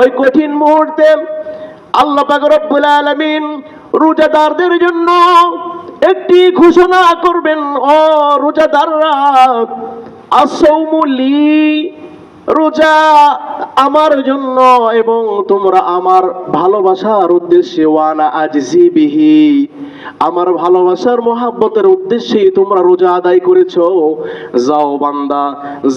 ওই কঠিন মুহূর্তে আল্লাহ রব্বুল আলমিন রোজাদারদের জন্য একটি ঘোষণা করবেন ও রোজাদাররা আসৌমুলি রোজা আমার জন্য এবং তোমরা আমার ভালোবাসার উদ্দেশ্যে ওয়ানা আজিজি বিহি আমার ভালোবাসার মহাব্বতের উদ্দেশ্যে তোমরা রোজা আদায় করেছ। যাও বান্দা,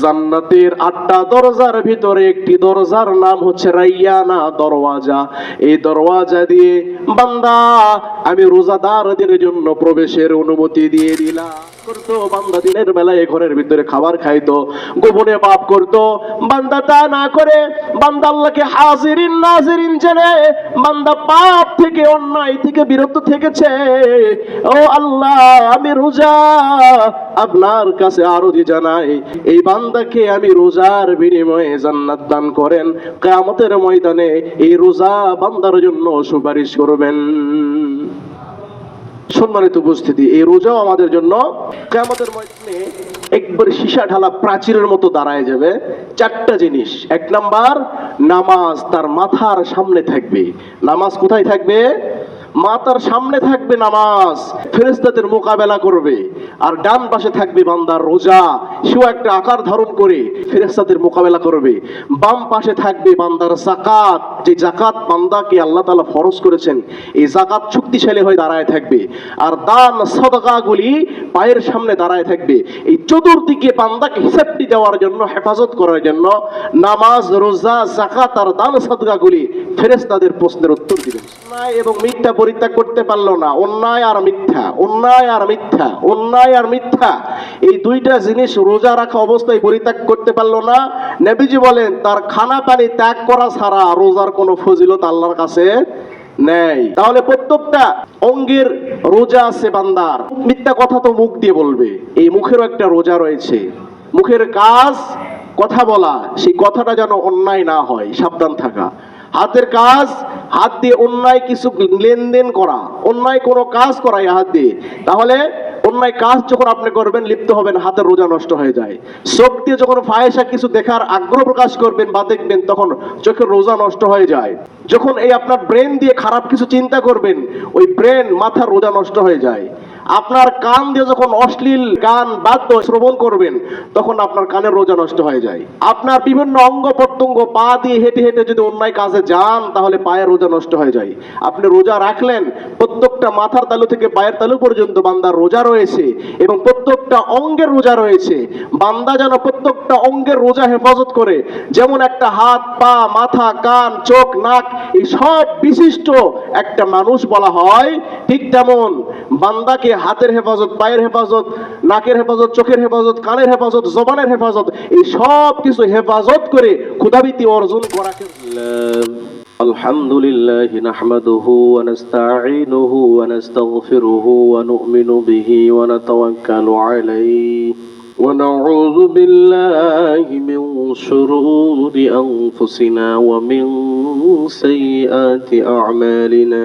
জান্নাতের আটটা দরজার ভিতরে একটি দরজার নাম হচ্ছে রাইয়ানা দরওয়াজা। এই দরওয়াজা দিয়ে, বান্দা, আমি রোজাদারদের জন্য প্রবেশের অনুমতি দিয়ে দিলাম। করতো, বান্দা দিনের বেলায় ঘরের ভিতরে খাবার খাইতো, গোপনে পাপ করতো। বান্দা তা না করে বান্দা আল্লাহকে হাজিরিন, নাজিরিন জেনে বান্দা পাপ থেকে, অন্যায় থেকে বিরত থেকেছে। ও আল্লাহ, আমি রোজা আপনার কাছে আরজি জানাই, এই বান্দাকে আমি রোজার বিনিময়ে জান্নাত দান করেন। কিয়ামতের ময়দানে এই রোজা বান্দার জন্য সুপারিশ করবেন। সম্মানিত উপস্থিতি, এই রোজাও আমাদের জন্য কেমতের ময়দানে একবার সীসা ঢালা প্রাচীরের মতো দাঁড়ায় যাবে। চারটা জিনিস। এক নাম্বার, নামাজ তার মাথার সামনে থাকবে। নামাজ কোথায় থাকবে? মাতার সামনে থাকবে নামাজ ফেরেস্তাদের মোকাবেলা করবে, আর ডান পাশে থাকবে বান্দার রোজা। সেও একটা আকার ধারণ করে ফেরেস্তাদের মোকাবেলা করবে। বাম পাশে থাকবে বান্দার জাকাত যে জাকাত বান্দাকে আল্লাহ তাআলা ফরজ করেছেন, এই জাকাত শক্তিশালী হয়ে দাঁড়ায় থাকবে। আর দান সদকাগুলি পায়ের সামনে দাঁড়ায় থাকবে। এই চতুর্দিকে বান্দাকে হিসাবটি দেওয়ার জন্য, হেফাজত করার জন্য নামাজ, রোজা জাকাত আর দান সদকাগুলি ফেরেস্তাদের প্রশ্নের উত্তর অন্যায় এবং মিথ্যা পরিত্যাগ করতে পারল না। অন্যায় আর মিথ্যা, অন্যায় আর মিথ্যা, অন্যায় আর মিথ্যা। এই দুইটা জিনিস রোজা রাখা অবস্থায় পরিত্যাগ করতে পারল না। নবীজি বলেন, তার খানা পানি ত্যাগ করা ছাড়া রোজার কোনো ফজিলত আল্লাহর কাছে নেই। তাহলে প্রত্যেকটা অঙ্গের রোজা আছে বান্দার। মিথ্যা কথা তো মুখ দিয়ে বলবে। এই মুখেরও একটা রোজা রয়েছে। মুখের কাজ কথা বলা, সেই কথাটা যেন অন্যায় না হয়, সাবধান থাকা। হাতের কাজ, হাত দিয়ে অন্যায় কিছু লেনদেন করা, অন্যায় কোনো কাজ করা হাত দিয়ে। তাহলে অন্যায় কাজ যখন আপনি করবেন, লিপ্ত হবেন, হাতের রোজা নষ্ট হয়ে যায়। চোখ দিয়ে যখন ফায়েসা কিছু দেখার আগ্রহ প্রকাশ করবেন বা দেখবেন, তখন চোখের রোজা নষ্ট হয়ে যায়। যখন এই আপনার ব্রেন দিয়ে খারাপ কিছু চিন্তা করবেন, ওই ব্রেন, মাথার রোজা নষ্ট হয়ে যায়। আপনার কান দিয়ে যখন অশ্লীল গান বাদ্য শ্রবণ করবেন, তখন আপনার কানের রোজা নষ্ট হয়ে যায়। আপনার বিভিন্ন অঙ্গ প্রত্যঙ্গ পা দিয়ে হেঁটে হেঁটে যদি অন্যায় কাজে যান, তাহলে পায়ের রোজা নষ্ট হয়ে যায়। আপনি রোজা রাখলেন, প্রত্যেকটা মাথার তালু থেকে পায়ের তালু পর্যন্ত বান্দার রোজা রয়েছে এবং প্রত্যেকটা অঙ্গের রোজা রয়েছে। বান্দা যেন প্রত্যেকটা অঙ্গের রোজা হেফাজত করে, যেমন একটা হাত, পা, মাথা, কান, চোখ, নাক, এই সব বিশিষ্ট একটা মানুষ বলা হয়, ঠিক তেমন বান্দাকে হাতের হেফাজত পায়ের হেফাজত নাকের হেফাজত চোখের হেফাজত কানের হেফাজত জবানের হেফাজত এই সব কিছু হেফাজত করে ক্ষুধাবৃত্তি অর্জন করাকে الحمد لله نحمده ونستعينه ونستغفره ونؤمن به ونتوكل عليه ونعوذ بالله من شرور أنفسنا ومن سيئات أعمالنا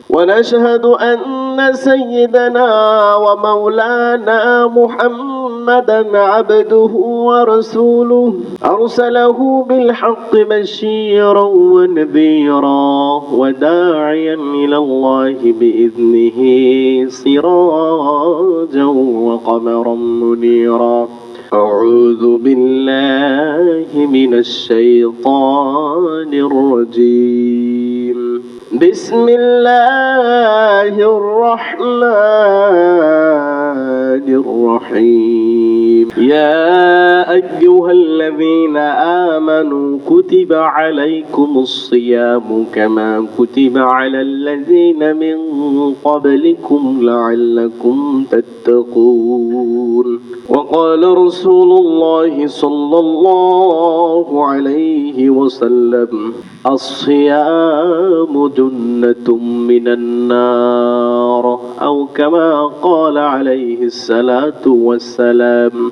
ونشهد أن سيدنا ومولانا محمدا عبده ورسوله. أرسله بالحق بشيرا ونذيرا وداعيا إلى الله بإذنه سراجا وقمرا منيرا. أعوذ بالله من الشيطان الرجيم. بسم الله الرحمن الرحيم. يا أيها الذين آمنوا كتب عليكم الصيام كما كتب على الذين من قبلكم لعلكم تتقون. وقال رسول الله صلى الله عليه وسلم الصيام جنة من النار أو كما قال عليه الصلاة والسلام.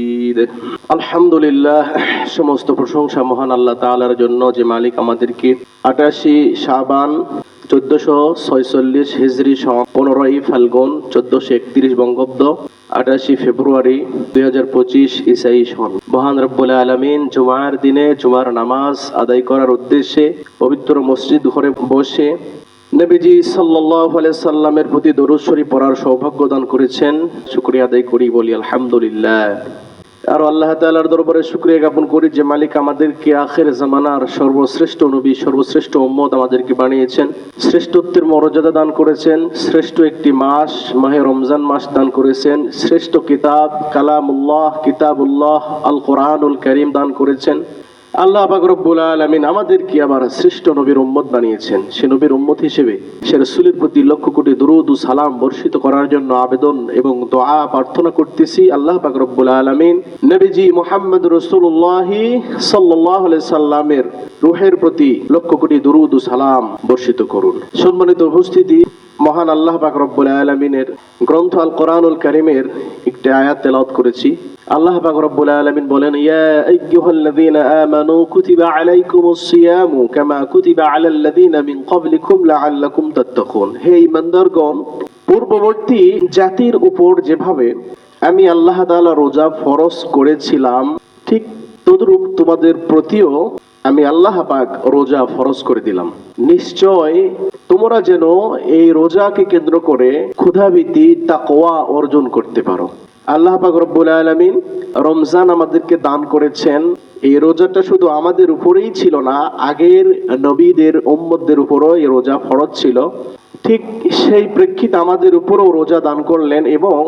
মজিদ আলহামদুলিল্লাহ, সমস্ত প্রশংসা মহান আল্লাহ তালার জন্য যে মালিক আমাদেরকে আটাশি সাবান চোদ্দশো ছয়চল্লিশ হিজড়ি স পনেরোই ফাল্গুন চোদ্দশো একত্রিশ বঙ্গব্দ আটাশি ফেব্রুয়ারি দুই হাজার পঁচিশ ইসাই সন। মহান রব্বুল আলমিন জুমার দিনে জুমার নামাজ আদায় করার উদ্দেশ্যে পবিত্র মসজিদ ঘরে বসে নবীজি সাল্লাহ সাল্লামের প্রতি দরুদ শরীফ পড়ার সৌভাগ্য দান করেছেন। শুক্রিয়া আদায় করি বলি আলহামদুলিল্লাহ। আর আল্লাহ তাআলার দরবারে শুক্রিয়া জ্ঞাপন করি যে মালিক আমাদেরকে আখের জামানার সর্বশ্রেষ্ঠ নবী, সর্বশ্রেষ্ঠ উম্মত আমাদেরকে বানিয়েছেন। শ্রেষ্ঠত্বের মর্যাদা দান করেছেন। শ্রেষ্ঠ একটি মাস, মাহে রমজান মাস দান করেছেন। শ্রেষ্ঠ কিতাব, কালামুল্লাহ, কিতাবুল্লাহ আল কোরআনুল করিম দান করেছেন। আল্লাহ পাক রব্বুল আলামিন আমাদেরকে আবার শ্রেষ্ঠ নবীর উম্মত বানিয়েছেন। সে নবীর উম্মত হিসেবে সে রাসূলের প্রতি লক্ষ কোটি দরুদ ও সালাম বর্ষিত করার জন্য আবেদন এবং দোয়া প্রার্থনা করতেছি। আল্লাহ পাক রব্বুল আলামিন নবীজি মোহাম্মদ রাসূলুল্লাহ সাল্লাল্লাহু আলাইহি সাল্লামের রুহের প্রতি লক্ষ কোটি দরুদ ও সালাম বর্ষিত করুন। সম্মানিত উপস্থিতি মহান আল্লাহ পাক রব্বুল আলামিনের গ্রন্থ আল কোরআনুল কারীমের একটি আয়াত তেলাওয়াত করেছি। আল্লাহ পাক রব্বুল আলামিন বলেন, ইয়া আমানু কুতিবা আলাইকুমুস সিয়ামু কামা কুতিবা মিন ক্বাবলিকুম লাআল্লাকুম তাত্তাকুন। হে পূর্ববর্তী জাতির উপর যেভাবে আমি আল্লাহ তাআলা রোজা ফরজ করেছিলাম, ঠিক তদ্রূপ তোমাদের প্রতিও আমি আল্লাহ পাক রোজা ফরজ করে দিলাম। নিশ্চয় তোমরা যেন এই রোজাকে কেন্দ্র করে ক্ষুধাভীতি, তাকওয়া অর্জন করতে পারো। আল্লাহ পাক রব্বুল আলামিন রমজান আমাদেরকে দান করেছেন। এই রোজাটা শুধু আমাদের উপরেই ছিল না, আগের নবীদের উম্মতদের উপরও এই রোজা ফরজ ছিল। ঠিক সেই প্রেক্ষিতে আমাদের উপরও রোজা দান করলেন এবং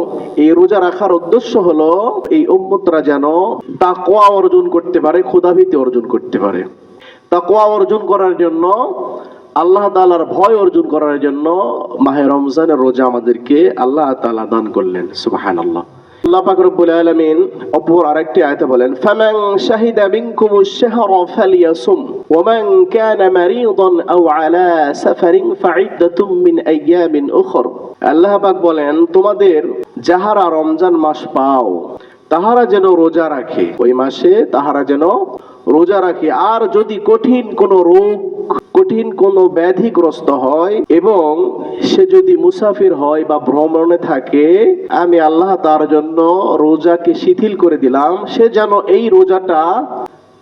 এই রোজা রাখার উদ্দেশ্য হলো, এই উম্মতরা যেন তাকওয়া অর্জন করতে পারে, ক্ষুধাভীতি অর্জন করতে পারে। তাকওয়া অর্জন করার জন্য, আল্লাহ তাআলার ভয় অর্জন করার জন্য মাহে রমজানের রোজা আমাদেরকে আল্লাহ তাআলা দান করলেন, সুবহানাল্লাহ। আল্লাহ পাক রব্বুল আলামিন অপর আরেকটি আয়াতে বলেন, ফামান শাহিদা মিনকুমুশ ফালিয়াসুম ওয়ামান কানা মারিদান আও আলা সাফারিন মিন আইয়ামিন উখর। আল্লাহ পাক বলেন, তোমাদের যাহারা রমজান মাস পাও, তাহারা যেন রোজা রাখে, ওই মাসে তাহারা যেন রোজা রাখি। আর যদি কঠিন কোনো রোগ, কঠিন কোনো ব্যাধিগ্রস্ত হয় এবং সে যদি মুসাফির হয় বা ভ্রমণে থাকে, আমি আল্লাহ তার জন্য রোজাকে শিথিল করে দিলাম। সে যেন এই রোজাটা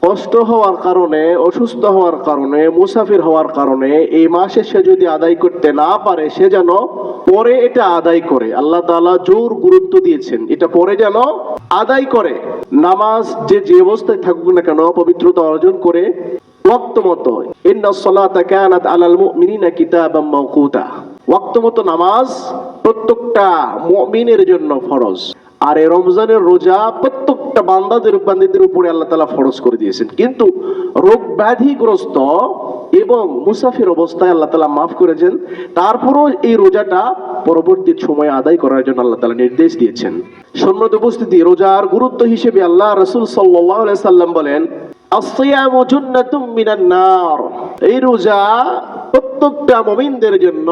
কষ্ট হওয়ার কারণে, অসুস্থ হওয়ার কারণে, মুসাফির হওয়ার কারণে এই মাসে সে যদি আদায় করতে না পারে, সে যেন পরে এটা আদায় করে। আল্লাহ তাআলা জোর গুরুত্ব দিয়েছেন। এটা পরে যেন আদায় করে। নামাজ যে যে অবস্থায় থাকুক না কেন, পবিত্রতা অর্জন করে ওয়াক্ত ইন্না সলাতা কানাত আলাল মুমিনিনা কিতাবাম মাওকুতা। ওয়াক্ত নামাজ প্রত্যেকটা মুমিনের জন্য ফরজ। আর এই রমজানের রোজা প্রত্যেকটা বান্দাদের বান্দিদের উপরে আল্লাহ তালা ফরজ করে দিয়েছেন। কিন্তু রোগ ব্যাধিগ্রস্ত এবং মুসাফির অবস্থায় আল্লাহ তালা মাফ করেছেন। তারপরও এই রোজাটা পরবর্তী সময়ে আদায় করার জন্য আল্লাহ তালা নির্দেশ দিয়েছেন। সম্মত উপস্থিতি, রোজার গুরুত্ব হিসেবে আল্লাহ রসুল সাল্লাম বলেন এই রোজা প্রত্যেকটা মুমিনদের জন্য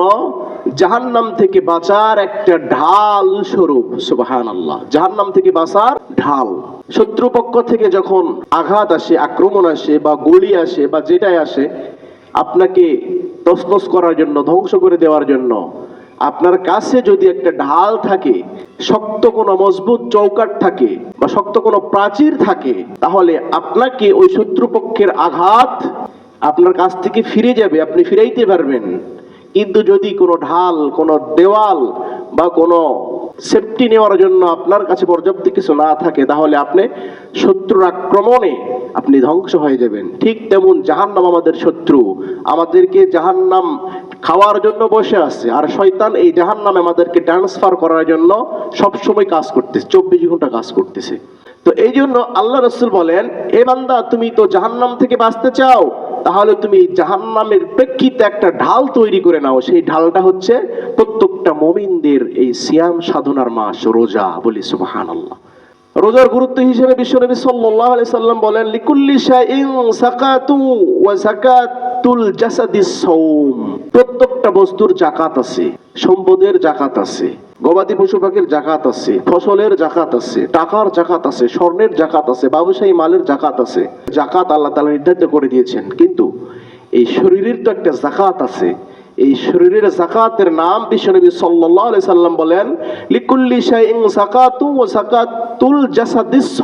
জাহান্নাম থেকে বাঁচার একটা ঢাল স্বরূপ সুবাহান আল্লাহ জাহান্নাম থেকে বাঁচার ঢাল। শত্রুপক্ষ থেকে যখন আঘাত আসে, আক্রমণ আসে, বা গুলি আসে, বা যেটাই আসে, আপনাকে তসনস করার জন্য, ধ্বংস করে দেওয়ার জন্য, আপনার কাছে যদি একটা ঢাল থাকে, শক্ত কোনো মজবুত চৌকাট থাকে, বা শক্ত কোনো প্রাচীর থাকে, তাহলে আপনাকে ওই শত্রুপক্ষের আঘাত আপনার কাছ থেকে ফিরে যাবে, আপনি ফিরাইতে পারবেন। কিন্তু যদি কোনো ঢাল, কোনো দেওয়াল বা কোনো সেফটি নেওয়ার জন্য আপনার কাছে পর্যাপ্ত কিছু না থাকে, তাহলে আপনি শত্রুর আক্রমণে আপনি ধ্বংস হয়ে যাবেন। ঠিক তেমন জাহান্নাম আমাদের শত্রু। আমাদেরকে জাহান্নাম খাওয়ার জন্য বসে আছে। আর শয়তান এই জাহান্নাম আমাদেরকে ট্রান্সফার করার জন্য সবসময় কাজ করতেছে, চব্বিশ ঘণ্টা কাজ করতেছে। তো এই জন্য আল্লাহ রসুল বলেন, এ বান্দা, তুমি তো জাহান্নাম থেকে বাঁচতে চাও তাহলে তুমি জাহান্নামের প্রেক্ষিতে একটা ঢাল তৈরি করে নাও। সেই ঢালটা হচ্ছে প্রত্যেকটা মমিনদের এই সিয়াম সাধনার মাস, রোজা। বলি সুবাহান আল্লাহ রোজার গুরুত্ব হিসেবে বিশ্বনবী সাল্লাল্লাহু আলাইহি সাল্লাম বলেন, লিকুল্লি শাইইন সাকাতু ওয়া যাকাতুল জাসাদিস সাওম। প্রত্যেকটা বস্তুর জাকাত আছে, সম্পদের জাকাত আছে। গবাদি পশু পাখির জাকাত আছে, ফসলের জাকাত আছে, টাকার জাকাত আছে, স্বর্ণের জাকাত আছে, ব্যবসায়ী মালের জাকাত আছে। জাকাত আল্লাহ তালা নির্ধারিত করে দিয়েছেন। কিন্তু এই শরীরের তো একটা জাকাত আছে। এই শরীরের জাকাতের নাম বিশ্বনবী সাল্লাল্লাহু সাল্লাম বলেন, লিকুল্লি শাইইন যাকাতু ওয়া যাকাতুল জাসাদিস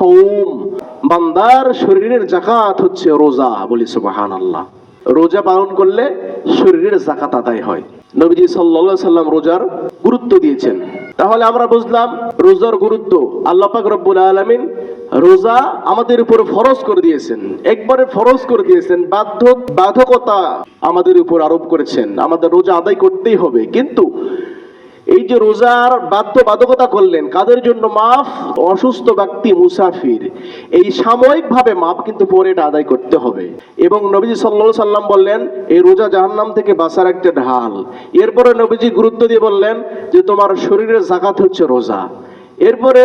বান্দার শরীরের জাকাত হচ্ছে রোজা। বলি রোজা পালন করলে শরীরের জাকাত আদায় হয়। নবীজি সাল্লা সাল্লাম রোজার গুরুত্ব দিয়েছেন। তাহলে আমরা বুঝলাম রোজার গুরুত্ব আল্লাহ পাক রব্বুল আলমিন রোজা আমাদের উপর ফরজ করে দিয়েছেন। একবারে ফরজ করে দিয়েছেন, বাধ্য, বাধকতা আমাদের উপর আরোপ করেছেন। আমাদের রোজা আদায় করতেই হবে। কিন্তু এই যে রোজার বাধ্য বাধকতা করলেন, কাদের জন্য মাফ? অসুস্থ ব্যক্তি মুসাফির। এই সাময়িক ভাবে মাপ কিন্তু পরে এটা আদায় করতে হবে। এবং নবীজি সাল্লাল্লাহু সাল্লাম বললেন, এই রোজা জাহান্নাম থেকে বাঁচার একটা ঢাল। এরপরে নবীজি গুরুত্ব দিয়ে বললেন যে, তোমার শরীরের জাকাত হচ্ছে রোজা। এরপরে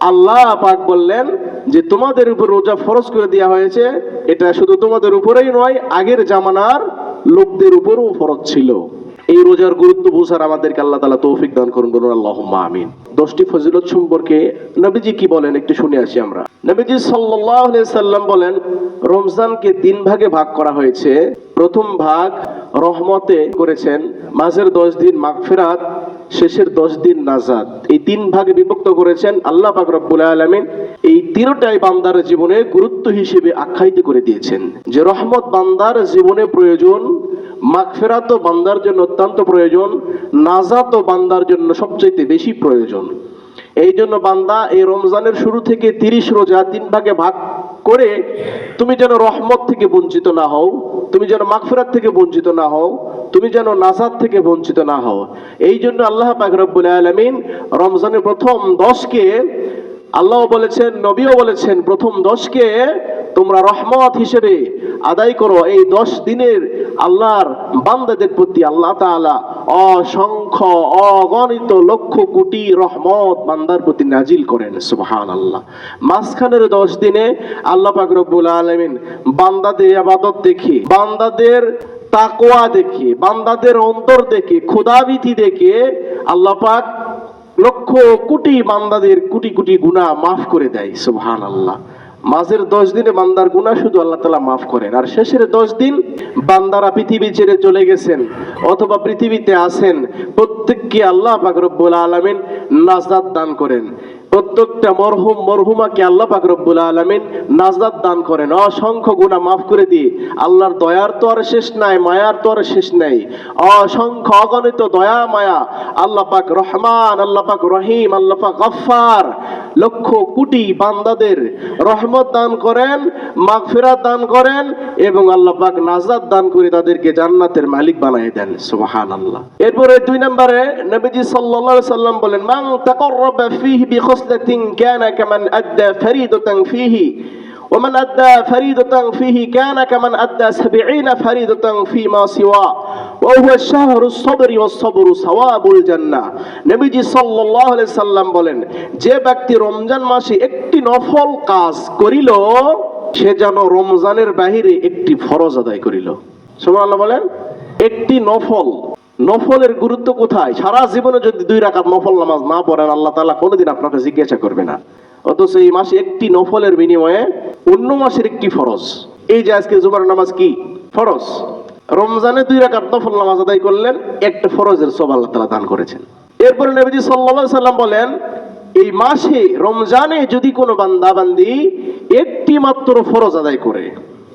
আল্লাহ পাক বললেন যে, তোমাদের উপর রোজা ফরজ করে দেওয়া হয়েছে। এটা শুধু তোমাদের উপরেই নয়, আগের জামানার লোকদের উপরও ফরজ ছিল। এই রোজার গুরুত্ব বোঝার আমাদেরকে আল্লাহ তালা তৌফিক দান করুন, বলুন আল্লাহ আমিন। দশটি ফজিলত সম্পর্কে নবীজি কি বলেন একটু শুনে আসি আমরা। নবীজি আলাইহি সাল্লাম বলেন, রমজানকে তিন ভাগে ভাগ করা হয়েছে। প্রথম ভাগ রহমতে করেছেন, মাঝের দশ দিন মাগফিরাত, শেষের দশ দিন নাজাদ এই তিন ভাগে বিভক্ত করেছেন আল্লাহ পাক রব্বুল আলামিন। এই তিনটাই বান্দার জীবনে গুরুত্ব হিসেবে আখ্যায়িত করে দিয়েছেন। যে রহমত বান্দার জীবনে প্রয়োজন মাগফিরাত বান্দার জন্য অত্যন্ত প্রয়োজন, নাজাত বান্দার জন্য সবচেয়ে বেশি প্রয়োজন। এই জন্য বান্দা, এই রমজানের শুরু থেকে তিরিশ রোজা তিন ভাগে ভাগ করে তুমি যেন রহমত থেকে বঞ্চিত না হও, তুমি যেন মাগফিরাত থেকে বঞ্চিত না হও, তুমি যেন নাসাদ থেকে বঞ্চিত না হও। এই জন্য আল্লাহ পাক আলামিন রমজানের প্রথম দশকে আল্লাহ বলেছেন, নবীও বলেছেন, প্রথম দশকে তোমরা রহমত হিসেবে আদায় করো এই দশ দিনের আল্লাহর বান্দাদের প্রতি আল্লাহ তাআলা অসংখ্য অগণিত লক্ষ কোটি রহমত বান্দার প্রতি নাজিল করেন সুবহান আল্লাহ মাঝখানের দশ দিনে আল্লাহ পাক আলামিন বান্দাদের আবাদত দেখে, বান্দাদের তাকোয়া দেখে, বান্দাদের অন্তর দেখে ক্ষুধাভীতি দেখে আল্লাহ পাক লক্ষ কোটি বান্দাদের কোটি কোটি গুনাহ মাফ করে দেয় সুবহান আল্লাহ মাঝের দশ দিনে বান্দার গুণা শুধু আল্লাহ তালা মাফ করেন। আর শেষের দশ দিন বান্দারা পৃথিবী ছেড়ে চলে গেছেন অথবা পৃথিবীতে আসেন প্রত্যেককে আল্লাহ পাকরব্বুল আলমিন নাজাদ দান করেন। প্রত্যেকটা মরহুম মরহুমাকে আল্লাহ পাক রব্বুল আলামিন নাজাত দান করেন। অসংখ্য গুনাহ মাফ করে দিয়ে। আল্লাহর দয়ার তো আর শেষ নাই, মায়ার তো আর শেষ নাই। অসংখ্য অগণিত দয়া, মায়া। আল্লাহ পাক রহমান, আল্লাহ পাক রহিম, আল্লাহ পাক গফফার। লক্ষ কোটি বান্দাদের রহমত দান করেন, মাগফিরাত দান করেন এবং আল্লাহ পাক নাজাত দান করে তাদেরকে জান্নাতের মালিক বানিয়ে দেন। সুবহানাল্লাহ। এরপরে দুই নম্বরে নবীজি সাল্লাল্লাহু সাল্লাম বলেন, মান তাকাররাবা ফীহি বিখসলাতিন কানা কামান আদ্দা ফরিদাতান ফীহি ومن أدى فريضة فيه كان كمن أدى سبعين فريضة فيما سواه وهو الشهر الصبر والصبر ثواب الجنة নবীজি সাল্লাল্লাহু আলাইহি সাল্লাম বলেন যে ব্যক্তি রমজান মাসে একটি নফল কাজ করিল সে যেন রমজানের বাহিরে একটি ফরজ আদায় করিল সুবহানাল্লাহ বলেন একটি নফল নফলের গুরুত্ব কোথায়? সারা জীবনে যদি দুই রাকাত নফল নামাজ না পড়েন, আল্লাহ তালা কোনোদিন আপনাকে জিজ্ঞাসা করবে না। অথচ এই মাসে একটি নফলের বিনিময়ে অন্য মাসের একটি ফরজ। এই যে আজকে জুমার নামাজ কি? ফরজ। রমজানে দুই রাকাত নফল নামাজ আদায় করলেন, একটা ফরজের সব আল্লাহ তালা দান করেছেন। এরপরে নবীজি সাল্লাল্লাহু সাল্লাম বলেন, এই মাসে রমজানে যদি কোনো বান্দা বান্দি একটি মাত্র ফরজ আদায় করে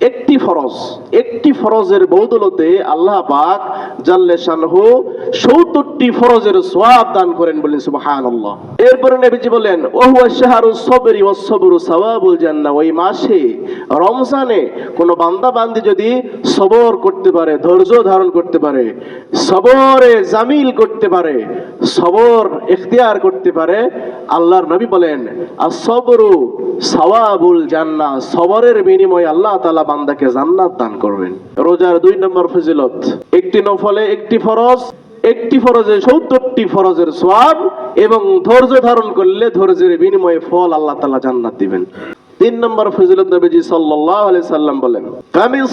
একটি ফরজ, একটি ফরজের বৌদলতে আল্লাহ পাক জাল্লে শানহু সত্তরটি ফরজের সোয়াব দান করেন বলেন, সুবহানাল্লাহ। এরপরে নবীজি বলেন, ওহুয়া শাহরু সবরি ওয়াস সবরু সাওয়াবুল জান্নাহ, ওই মাসে রমজানে কোনো বান্দা বান্দি যদি সবর করতে পারে, ধৈর্য ধারণ করতে পারে, সবরে জামিল করতে পারে, সবর ইখতিয়ার করতে পারে, আল্লাহর নবী বলেন আসবরু সাওয়াবুল জান্নাহ, সবরের বিনিময়ে আল্লাহ তাআলা বান্দাকে জান্নাত দান করবেন। রোজার দুই নম্বর ফজিলত, একটি নফলে একটি ফরজ, একটি ফরজে সত্তরটি ফরজের সোয়াব এবং ধৈর্য ধারণ করলে ধৈর্যের বিনিময়ে ফল আল্লাহ তালা জান্নাত দিবেন। তিন নম্বর ফজিলত নবীজি আলাইহি সাল্লাম বলেন ফামিস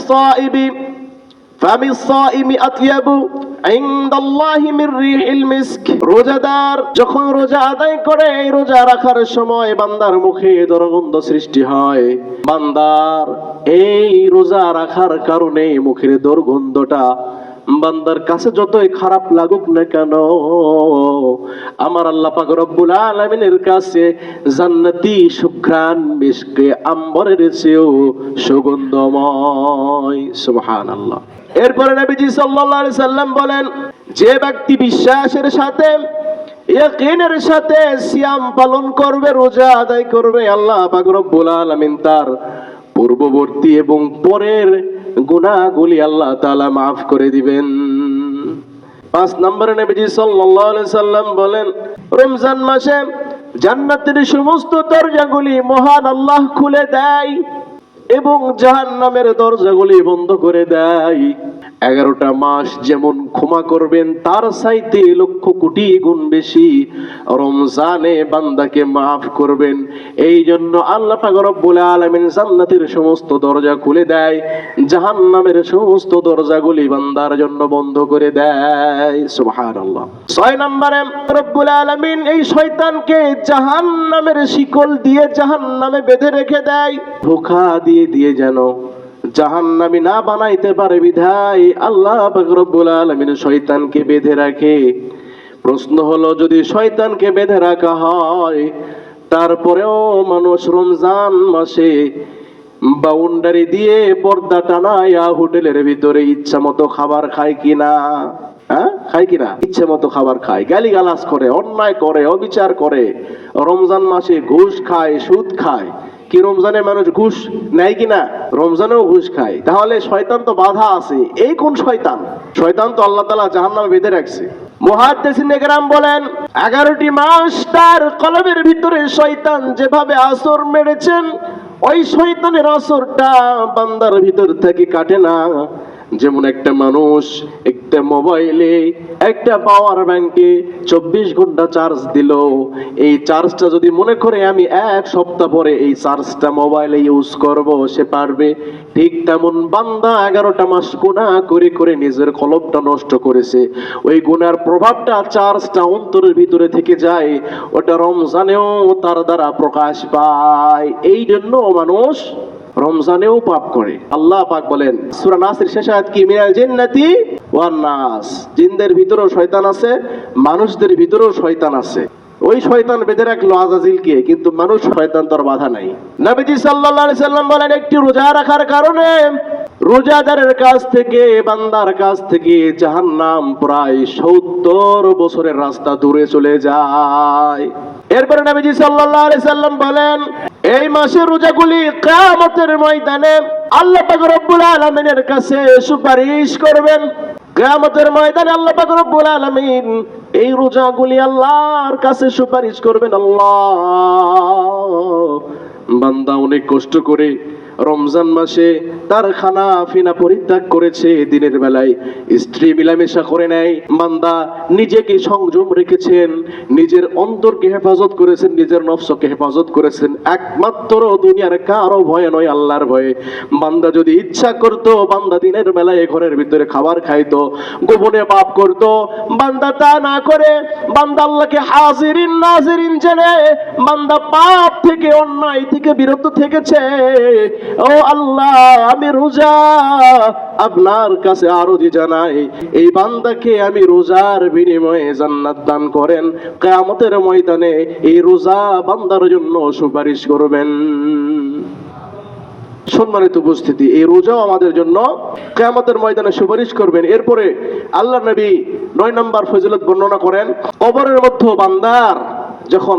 রোজাদার যখন রোজা আদায় করে এই রোজা রাখার সময় বান্দার মুখে দুর্গন্ধ সৃষ্টি হয়। বান্দার এই রোজা রাখার কারণে মুখের দুর্গন্ধটা বান্দার কাছে যতই খারাপ লাগুক না কেন, আমার আল্লাহ পাক রব্বুল আলামিনের কাছে জান্নাতি সুঘ্রাণ মিশকে আম্বরের চেয়েও সুগন্ধময়, সুবহানাল্লাহ। এরপরে নবীজি সাল্লাল্লাহু সাল্লাম বলেন, যে ব্যক্তি বিশ্বাসের সাথে, ইয়াকিনের সাথে সিয়াম পালন করবে, রোজা আদায় করবে আল্লাহ পাক রব্বুল আলামিন তার পূর্ববর্তী এবং পরের গুনাহগুলি আল্লাহ তালা মাফ করে দিবেন। পাঁচ নম্বরে নবীজি সাল্লাল্লাহু আলাইহি সাল্লাম বলেন, রমজান মাসে জান্নাতের সমস্ত দরজাগুলি মহান আল্লাহ খুলে দেয় এবং জাহান্নামের দরজাগুলি বন্ধ করে দেয়। এগারোটা মাস যেমন ক্ষমা করবেন, তার সাইতে লক্ষ কোটি গুণ বেশি রমজানে বান্দাকে মাফ করবেন। এই জন্য আল্লাহ পাক রব্বুল আলামিন জান্নাতের সমস্ত দরজা খুলে দেয়, জাহান্নামের সমস্ত দরজাগুলি বান্দার জন্য বন্ধ করে দেয়। সুবহানাল্লাহ। ছয় নম্বরে রব্বুল আলামিন এই শয়তানকে জাহান্নামের শিকল দিয়ে জাহান্নামে বেঁধে রেখে দেয়, ধোঁকা দিয়ে দিয়ে যেন জাহান্নামি না বানাইতে পারে বিধায় আল্লাহ রব্বুল আলামিন শয়তানকে বেঁধে রাখে। প্রশ্ন হলো, যদি শয়তানকে বেঁধে রাখা হয়, তারপরেও মানুষ রমজান মাসে বাউন্ডারি দিয়ে পর্দা টানায়া হোটেলের ভিতরে ইচ্ছা মতো খাবার খায় কিনা? হ্যাঁ? খায় কিনা? ইচ্ছে মতো খাবার খায় গালি গালাজ করে, অন্যায় করে, অবিচার করে, রমজান মাসে ঘুষ খায়, সুদ খায়। কি রমজানে মানুষ ঘুষ নেয় কিনা? রমজানেও ঘুষ খায়। তাহলে শয়তান তো বাধা আছে। এই কোন শয়তান? শয়তান তো আল্লাহ তালা জাহান্নামে বেঁধে রাখছে। মহাদ্দেশিন একরাম বলেন, এগারোটি মাস তার কলমের ভিতরে শয়তান যেভাবে আসর মেরেছেন, ওই শয়তানের আসরটা বান্দার ভিতর থেকে কাটে না। যেমন একটা মানুষ একটা মোবাইলে, একটা পাওয়ার ব্যাংকে চব্বিশ ঘণ্টা চার্জ দিল। এই চার্জটা যদি মনে করে আমি এক সপ্তাহ পরে এই চার্জটা মোবাইলে ইউজ করব, সে পারবে। ঠিক তেমন বান্দা এগারোটা মাস গুণা করে করে নিজের কলবটা নষ্ট করেছে। ওই গুনার প্রভাবটা চার্জটা অন্তরের ভিতরে থেকে যায়, ওটা রমজানেও তার দ্বারা প্রকাশ পায়। এই জন্য মানুষ রমজানেও পাপ করে। আল্লাহ পাক বলেন, সূরা নাসের শেষ আয়াত কি? মিনাল জিন্নাতি ওয়ান নাস। জিনদের ভিতরেও শয়তান আছে, মানুষদের ভিতরেও শয়তান আছে। ওই শয়তান বেঁধে রাখল আজাজিলকে কিন্তু মানুষ শয়তান তোর বাধা নাই। নবীজি সাল্লাল্লাহু আলাইহি সাল্লাম বলেন, একটি রোজা রাখার কারণে রোজাদারের কাছ থেকে, বান্দার কাছ থেকে জাহান্নাম প্রায় সত্তর বছরের রাস্তা দূরে চলে যায়। এরপরে নবীজি সাল্লাল্লাহু আলাইহি সাল্লাম বলেন, এই মাসের রোজাগুলি কিয়ামতের ময়দানে আল্লাহ পাক রব্বুল আলামিনের কাছে সুপারিশ করবেন। কিয়ামতের ময়দানে আল্লাহ পাক রব্বুল আলামিন এই রোজাগুলি আল্লাহর কাছে সুপারিশ করবেন। আল্লাহ! বান্দা অনেক কষ্ট করে রমজান মাসে তার খানা ফিনা পরিত্যাগ করেছে দিনের বেলায়। স্ত্রী মিলামেশা করে নেয়। মান্দা নিজেকে সংযম রেখেছেন, নিজের অন্তরকে হেফাজত করেছেন, নিজের নফসকে হেফাজত করেছেন। একমাত্র দুনিয়ার কারও ভয়ে নয়, আল্লাহর ভয়ে। বান্দা যদি ইচ্ছা করতো, বান্দা দিনের বেলায় এ ঘরের ভিতরে খাবার খাইতো, গোপনে পাপ করতো। বান্দা তা না করে, বান্দা আল্লাহকে হাজিরিন নাজিরিন জেনে বান্দা পাপ থেকে, অন্যায় থেকে বিরত থেকেছে। ও আল্লাহ, আমি রোজা আপনার কাছে আরজি জানাই। এই বান্দাকে আমি রোজার বিনিময়ে জান্নাত দান করেন। কিয়ামতের ময়দানে এই রোজা বান্দার জন্য সুপারিশ করবেন। সম্মানিত উপস্থিতি, এই রোজাও আমাদের জন্য কেয়ামতের ময়দানে সুপারিশ করবেন। এরপরে আল্লাহ নবী নয় নম্বর ফজিলত বর্ণনা করেন, কবরের মধ্যে বান্দার যখন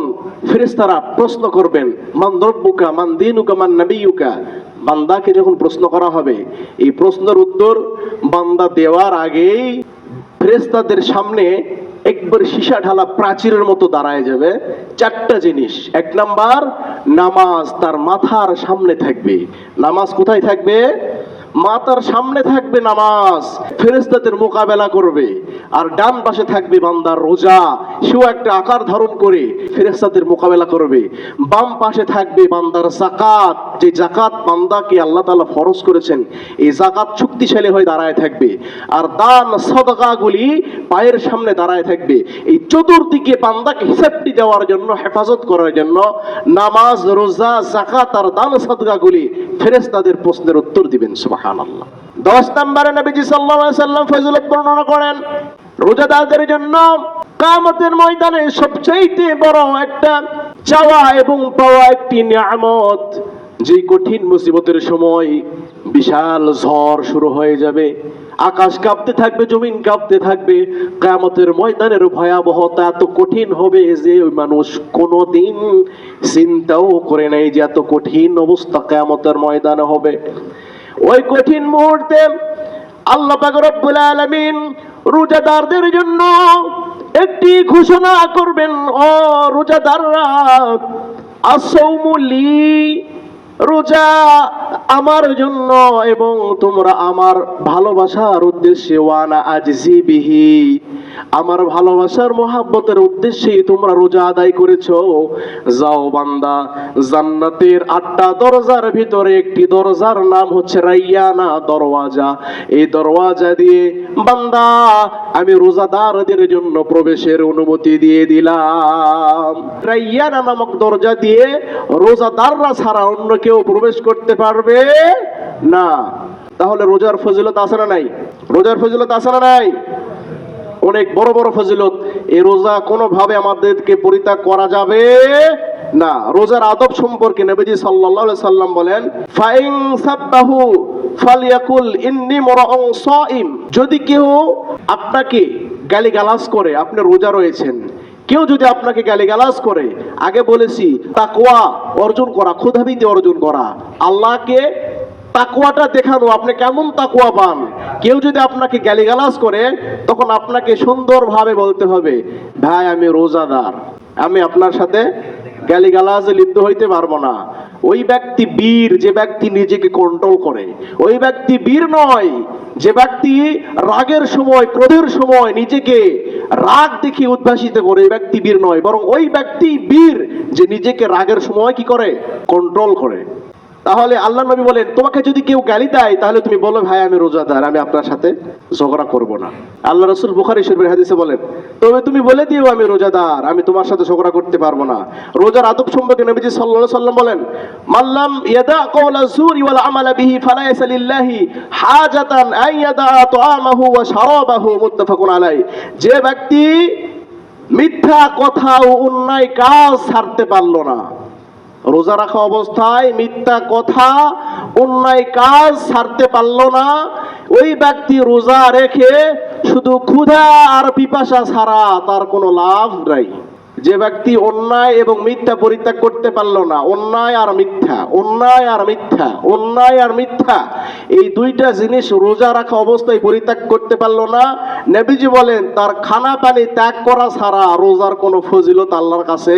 ফেরেশতারা প্রশ্ন করবেন, মান দ্রব্যুকা মান দিনুকা, মান নবিয়ুকা? বান্দাকে যখন প্রশ্ন করা হবে, এই প্রশ্নের উত্তর বান্দা দেওয়ার আগেই ফেরেশতাদের সামনে একবার সীসা ঢালা প্রাচীরের মতো দাঁড়ায় যাবে। চারটা জিনিস। এক নাম্বার, নামাজ তার মাথার সামনে থাকবে। নামাজ কোথায় থাকবে? মাথার সামনে থাকবে নামাজ। ফেরেস্তাদের মোকাবেলা করবে। আর ডান পাশে থাকবে বান্দার রোজা। সেও একটা আকার ধারণ করে ফেরেস্তাদের মোকাবেলা করবে। বাম পাশে থাকবে বান্দার জাকাত যে জাকাত বান্দাকে আল্লাহ তাআলা ফরজ করেছেন, এই জাকাত শক্তিশালী হয়ে দাঁড়ায় থাকবে। আর দান সদকাগুলি পায়ের সামনে দাঁড়ায় থাকবে। এই চতুর্দিকে বান্দাকে হিসাবটি দেওয়ার জন্য, হেফাজত করার জন্য নামাজ, রোজা জাকাত আর দান সদকাগুলি ফেরেশতাদের প্রশ্নের উত্তর দিবেন, সুবহানাল্লাহ। দশ নম্বরে নবীজি সাল্লাম ফজিলত বর্ণনা করেন, রোজাদারদের জন্য কামতের ময়দানে সবচাইতে বড় একটা চাওয়া এবং পাওয়া একটি নিয়ামত, যে কঠিন মুসিবতের সময় বিশাল ঝড় শুরু হয়ে যাবে, আকাশ কাঁপতে থাকবে, জমিন কাঁপতে থাকবে কায়ামতের ময়দানের ভয়াবহতা এত কঠিন হবে যে ওই মানুষ কোনোদিন চিন্তাও করে নাই যে এত কঠিন অবস্থা কায়ামতের ময়দানে হবে। ওই কঠিন মুহূর্তে আল্লাহ রব্বুল আলামিন রোজাদারদের জন্য একটি ঘোষণা করবেন, ও রোজাদাররা আসৌমুলি রোজা আমার জন্য এবং তোমরা আমার ভালোবাসার উদ্দেশ্যে, ওয়ানা আজিজি বিহি আমার ভালোবাসার মহাব্বতের উদ্দেশ্যে তোমরা রোজা আদায় করেছ। যাও বান্দা, জান্নাতের আটটা দরজার ভিতরে একটি দরজার নাম হচ্ছে রাইয়ানা দরওয়াজা। এই দরওয়াজা দিয়ে, বান্দা, আমি রোজাদারদের জন্য প্রবেশের অনুমতি দিয়ে দিলাম। রাইয়ানা নামক দরজা দিয়ে রোজাদাররা ছাড়া অন্য কেউ প্রবেশ করতে পারবে না। তাহলে রোজার ফজিলত আছে না নাই? রোজার ফজিলত আছে না নাই? অনেক বড় বড় ফজিলত এই রোজা কোনোভাবে আমাদেরকে পরিত্যাগ করা যাবে না। রোজার আদব সম্পর্কে নবীজি সাল্লাল্লাহু সাল্লাম বলেন, ফাইন সাব্বাহু ফালিয়াকুল ইন্নী মুরাউন সাইম যদি কেউ আপনাকে গালিগালাজ করে, আপনি রোজা রয়েছেন, কেউ যদি আপনাকে গালিগালাজ করে, আগে বলেছি, তাকওয়া অর্জন করা ক্ষুধাবিতে অর্জন করা, আল্লাহকে তাকুয়াটা দেখানো, আপনি কেমন তাকুয়া পান কেউ যদি আপনাকে গালিগালাজ করে, তখন আপনাকে সুন্দরভাবে বলতে হবে, ভাই, আমি রোজাদার, আমি আপনার সাথে গালিগালাজে লিপ্ত হইতে পারব না। ওই ব্যক্তি বীর, যে ব্যক্তি নিজেকে কন্ট্রোল করে। ওই ব্যক্তি বীর নয়, যে ব্যক্তি রাগের সময়, ক্রোধের সময় নিজেকে রাগ দেখিয়ে উদ্ভাসিত করে, ওই ব্যক্তি বীর নয়, বরং ওই ব্যক্তি বীর, যে নিজেকে রাগের সময় কি করে? কন্ট্রোল করে। তাহলে আল্লাহ নবী বলেন, তোমাকে যদি কেউ গালি দেয়, তাহলে তুমি বলো, ভাই, আমি রোজাদার, আমি আপনার সাথে ঝগড়া করব না। আল্লাহ রসুল বুখারি শরীফের হাদিসে বলেন, তবে তুমি বলে দিও, আমি রোজাদার, আমি তোমার সাথে ঝগড়া করতে পারব না। রোজার আদব সম্পর্কে নবীজি আলাইহি সাল্লাম বলেন মাল্লাম ইয়াদা কওলা যুরি ওয়াল আমালা বিহি ফালা ইয়াসালিল্লাহি হাজাতান আন ইয়াদা তুআমাহু ওয়া শারাবাহু মুত্তাফাকুন আলাই যে ব্যক্তি মিথ্যা কথা ও অন্যায় কাজ ছাড়তে পারল না। রোজা রাখা অবস্থায় মিথ্যা কথা, অন্যায় কাজ ছাড়তে পারল না। ওই ব্যক্তি রোজা রেখে শুধু ক্ষুধা আর পিপাসা ছাড়া তার কোনো লাভ নাই। যে ব্যক্তি অন্যায় এবং মিথ্যা পরিত্যাগ করতে পারল না, অন্যায় আর মিথ্যা, অন্যায় আর মিথ্যা, অন্যায় আর মিথ্যা, এই দুইটা জিনিস রোজা রাখা অবস্থায় পরিত্যাগ করতে পারল না। নেবিজি বলেন, তার খানা পানি ত্যাগ করা ছাড়া রোজার কোনো ফজিলত আল্লাহর কাছে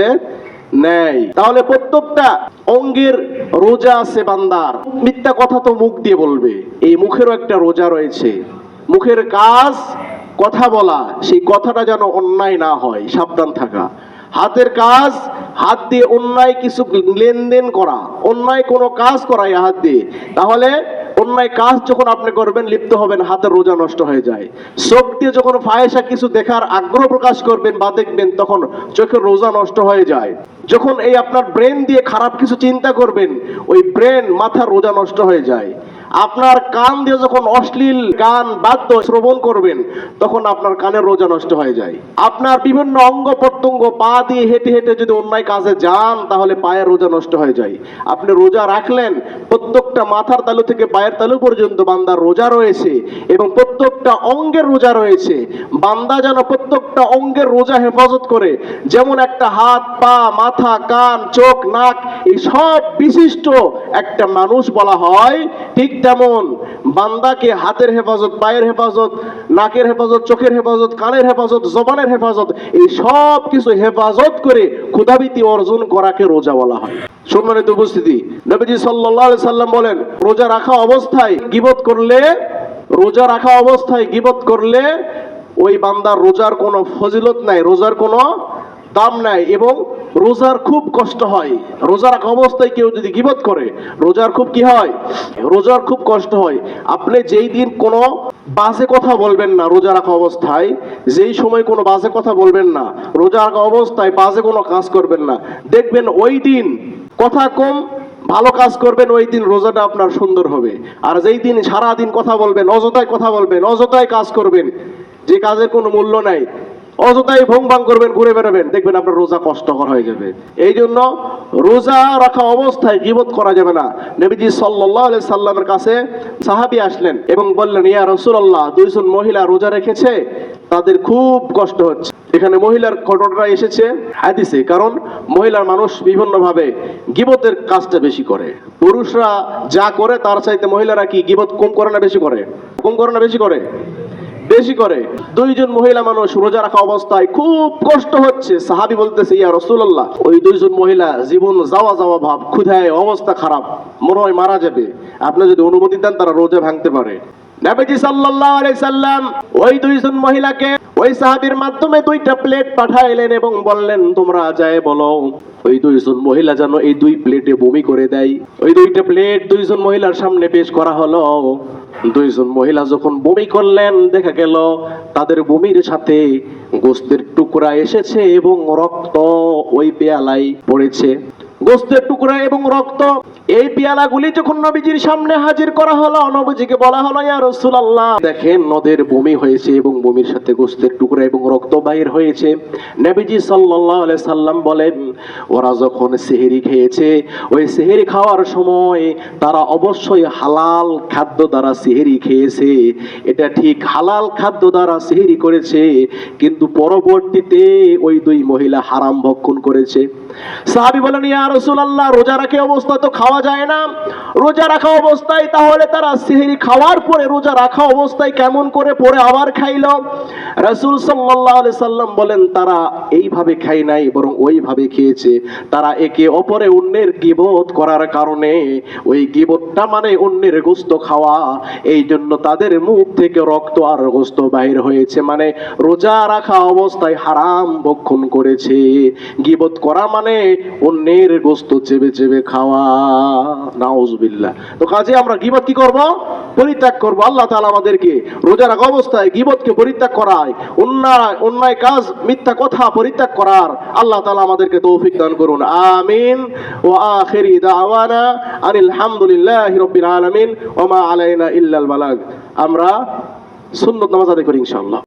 নেয় তাহলে প্রত্যেকটা অঙ্গের রোজা আছে বান্দার। মিথ্যা কথা তো মুখ দিয়ে বলবে। এই মুখেরও একটা রোজা রয়েছে। মুখের কাজ কথা বলা, সেই কথাটা যেন অন্যায় না হয়, সাবধান থাকা। হাতের কাজ, হাত দিয়ে অন্যায় কিছু লেনদেন করা, অন্যায় কোনো কাজ করা হাত দিয়ে। তাহলে অন্যায় কাজ যখন আপনি করবেন, লিপ্ত হবেন, হাতের রোজা নষ্ট হয়ে যায়। চোখ দিয়ে যখন ফায়সা কিছু দেখার আগ্রহ প্রকাশ করবেন বা দেখবেন, তখন চোখের রোজা নষ্ট হয়ে যায়। যখন এই আপনার ব্রেন দিয়ে খারাপ কিছু চিন্তা করবেন, ওই ব্রেন মাথার রোজা নষ্ট হয়ে যায়। আপনার কান দিয়ে যখন অশ্লীল গান, বাদ্য শ্রবণ করবেন, তখন আপনার কানের রোজা নষ্ট হয়ে যায়। আপনার বিভিন্ন অঙ্গ প্রত্যঙ্গ, পা দিয়ে হেঁটে হেঁটে যদি অন্যায় কাজে যান, তাহলে পায়ের রোজা নষ্ট হয়ে যায়। আপনি রোজা রাখলেন, প্রত্যেকটা মাথার তালু থেকে পায়ের তালু পর্যন্ত বান্দার রোজা রয়েছে এবং প্রত্যেকটা অঙ্গের রোজা রয়েছে। বান্দা যেন প্রত্যেকটা অঙ্গের রোজা হেফাজত করে। যেমন একটা হাত, পা, মাথা, কান, চোখ, নাক, এই সব বিশিষ্ট একটা মানুষ বলা হয়, ঠিক তেমন বান্দাকে হাতের হেফাজত, পায়ের হেফাজত, নাকের হেফাজত, চোখের হেফাজত, কানের হেফাজত, জবানের হেফাজত, এই সব কিছু হেফাজত করে ক্ষুধাবৃত্তি অর্জন করাকে রোজা বলা হয়। সম্মানিত উপস্থিতি। নবীজি আলাইহি সাল্লাম বলেন, রোজা রাখা অবস্থায় গিবত করলে, রোজা রাখা অবস্থায় গিবত করলে ওই বান্দার রোজার কোনো ফজিলত নাই, রোজার কোনো দাম নাই এবং রোজার খুব কষ্ট হয়। রোজা রাখা অবস্থায় কেউ যদি গিবত করে, রোজার খুব কি হয়? রোজার খুব কষ্ট হয়। আপনি যেই দিন কোনো বাজে কথা বলবেন না রোজা রাখা অবস্থায়, যেই সময় কোনো বাজে কথা বলবেন না, রোজা রাখা অবস্থায় বাজে কোনো কাজ করবেন না, দেখবেন ওই দিন কথা কম, ভালো কাজ করবেন, ওই দিন রোজাটা আপনার সুন্দর হবে। আর যেই দিন সারা দিন কথা বলবেন, অযথায় কথা বলবেন, অযথায় কাজ করবেন, যে কাজের কোনো মূল্য নাই অযথাই ভং ভাং করবেন, ঘুরে বেড়াবেন, দেখবেন আপনার রোজা কষ্টকর হয়ে যাবে। এই জন্য রোজা রাখা অবস্থায় গিবত করা যাবে না। নবীজি আলাইহি সাল্লামের কাছে সাহাবী আসলেন এবং বললেন, ইয়া রাসূলুল্লাহ, দুইজন মহিলা রোজা রেখেছে তাদের খুব কষ্ট হচ্ছে। এখানে মহিলার ঘটনাটা এসেছে হাদিসে, কারণ মহিলার মানুষ বিভিন্নভাবে গিবতের কাজটা বেশি করে। পুরুষরা যা করে, তার চাইতে মহিলারা কি গিবত কম করে না বেশি করে? কম করে না বেশি করে? বেশি করে। দুইজন মহিলা মানুষ রোজা রাখা অবস্থায় খুব কষ্ট হচ্ছে। সাহাবি বলতেছে, ইয়া রসুল্লাহ ওই দুইজন মহিলা জীবন যাওয়া যাওয়া ভাব, ক্ষুধায় অবস্থা খারাপ, মনে হয় মারা যাবে। আপনি যদি অনুমতি দেন, তারা রোজা ভাঙতে পারে। নবীজি সাল্লাল্লাহু আলাইহি সাল্লাম ওই দুইজন মহিলাকে ওই সাহাবীর মাধ্যমে দুইটা প্লেট পাঠাইলেন এবং বললেন, তোমরা যায় বলো, ওই দুইজন মহিলা যেন এই দুই প্লেটে বমি করে দেয়। ওই দুইটা প্লেট দুইজন মহিলার সামনে পেশ করা হলো। দুইজন মহিলা যখন বমি করলেন, দেখা গেল তাদের বমির সাথে গোস্তের টুকরা এসেছে এবং রক্ত ওই পেয়ালায় পড়েছে। গোস্তের টুকরা এবং রক্ত। এই পেয়ালাগুলি যখন নবীজির সামনে হাজির করা হলো, নবীজিকে বলা হলো, ইয়া রাসূলুল্লাহ। দেখেন, নদের বমি হয়েছে এবং বমির সাথে গোস্তের টুকরা এবং রক্ত বাইর হয়েছে। নবীজি সাল্লাল্লাহু আলাইহি সাল্লাম বলেন, ওরা যখন সেহরি খেয়েছে, ওই সেহরি খাওয়ার সময় তারা অবশ্যই হালাল খাদ্য দ্বারা সেহরি খেয়েছে। এটা ঠিক হালাল খাদ্য দ্বারা সেহরি করেছে, কিন্তু পরবর্তীতে ওই দুই মহিলা হারাম ভক্ষণ করেছে। সাহাবি বলেন, ইয়া রাসূলুল্লাহ, রোজা রাখে অবস্থা তো খাওয়া যায় না। রোজা রাখা অবস্থায় তাহলে তারা সেহরি খাওয়ার পরে রোজা রাখা অবস্থায় কেমন করে পরে আবার খাইলো? রাসূল সাল্লাল্লাহু আলাইহি সাল্লাম বলেন, তারা এইভাবে খায় নাই, বরং ওইভাবে খেয়েছে। তারা একে অপরে অন্যের গিবত করার কারণে ওই গিবতটা মানে অন্যের গোস্ত খাওয়া এই জন্য তাদের মুখ থেকে রক্ত আর গোস্ত বাহির হয়েছে। মানে রোজা রাখা অবস্থায় হারাম ভক্ষণ করেছে। গিবত করা মানে অন্যের গোস্ত চেবে চেবে খাওয়া, নাউজুবিল্লাহ। তো কাজে আমরা গিবত কি করব? পরিত্যাগ করব। আল্লাহ তাআলা আমাদেরকে রোজা রাখা অবস্থায় গিবতকে পরিত্যাগ করায়, অন্যায় অন্যায় কাজ, মিথ্যা কথা পরিত্যাগ করার আল্লাহ তাআলা আমাদেরকে তৌফিক দান করুন। আমিন। ওয়া আখিরি দাওয়ানা আনিল হামদুলিল্লাহি রাব্বিল আলামিন। ওয়া মা আলাইনা ইল্লাল বালাগ। আমরা সুন্নত নামাজ আদায় করি ইনশাআল্লাহ।